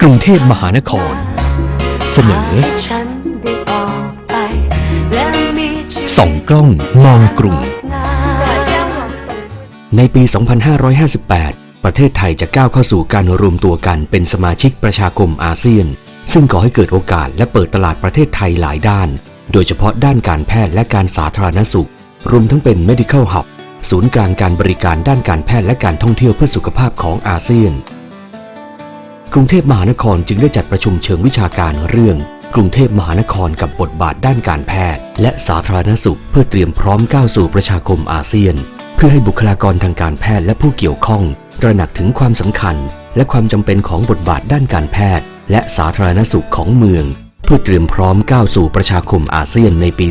กรุงเทพมหานคร เสนอส่องกล้องมองกรุง ในปี 2558 ประเทศไทยจะก้าวเข้าสู่การรวมตัวกันเป็นสมาชิกประชาคมอาเซียน ซึ่งก่อให้เกิดโอกาสและเปิดตลาดประเทศไทยหลายด้าน โดยเฉพาะด้านการแพทย์และการสาธารณสุข รวมทั้งเป็น medical hub ศูนย์กลางการบริการด้านการแพทย์และการท่องเที่ยวเพื่อสุขภาพของอาเซียน กรุงเทพมหานครจึงได้จัดประชุมเชิงวิชาการเรื่อง กรุงเทพมหานครกับบทบาทด้านการแพทย์ และสาธารณสุข เพื่อเตรียมพร้อมก้าวสู่ประชาคมอาเซียน เพื่อให้บุคลากรทางการแพทย์และผู้เกี่ยวข้อง ตระหนักถึงความสำคัญ และความจำเป็นของบทบาทด้านการแพทย์ และสาธารณสุขของเมือง เพื่อเตรียมพร้อมก้าวสู่ประชาคมอาเซียนในปี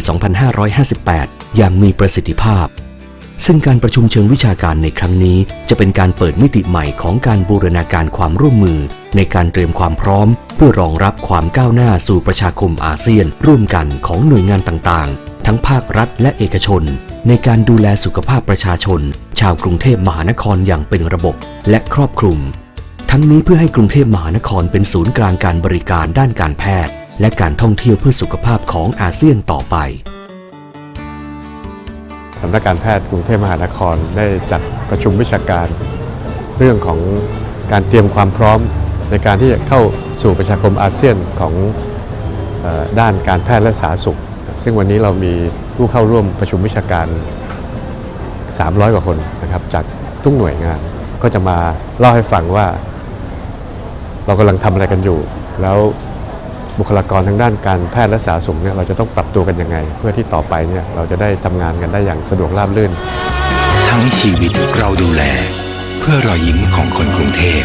2558 อย่างมีประสิทธิภาพ ซึ่งการประชุมเชิงวิชาการในครั้งนี้ จะเป็นการเปิดมิติใหม่ของการบูรณาการความร่วมมือ ในการเตรียมความพร้อม เพื่อรองรับความก้าวหน้าสู่ประชาคมอาเซียน ร่วมกันของหน่วยงานต่างๆ ทั้งภาครัฐและเอกชน ในการดูแลสุขภาพประชาชน ชาวกรุงเทพมหานครอย่างเป็นระบบและครอบคลุม ทั้งนี้เพื่อให้กรุงเทพมหานครเป็นศูนย์กลางการบริการด้านการแพทย์ และการท่องเที่ยวเพื่อสุขภาพของอาเซียนต่อไปำนักการแพทย์กรุงเทพมหานครได้จัดประชุมวิชาการ เรื่องของการเตรียมความพร้อมในการที่จะเข้าสู่ประชาคมอาเซียนของด้านการแพทย์และสาธารณสุข ซึ่งวันนี้เรามีผู้เข้าร่วมประชุมวิชาการ 300 กว่าคนนะครับจากทุกหน่วยงานก็จะมาเล่าให้ฟังว่า เรากำลังทำอะไรกันอยู่ แล้ว บุคลากรทางด้านการแพทย์และสาธารณสุขเนี่ยเราจะต้องปรับตัวกันยังไง เพื่อที่ต่อไปเนี่ยเราจะได้ทำงานกันได้อย่างสะดวกราบรื่น ทั้งชีวิตเราดูแล เพื่อรอยยิ้มของคนกรุงเทพ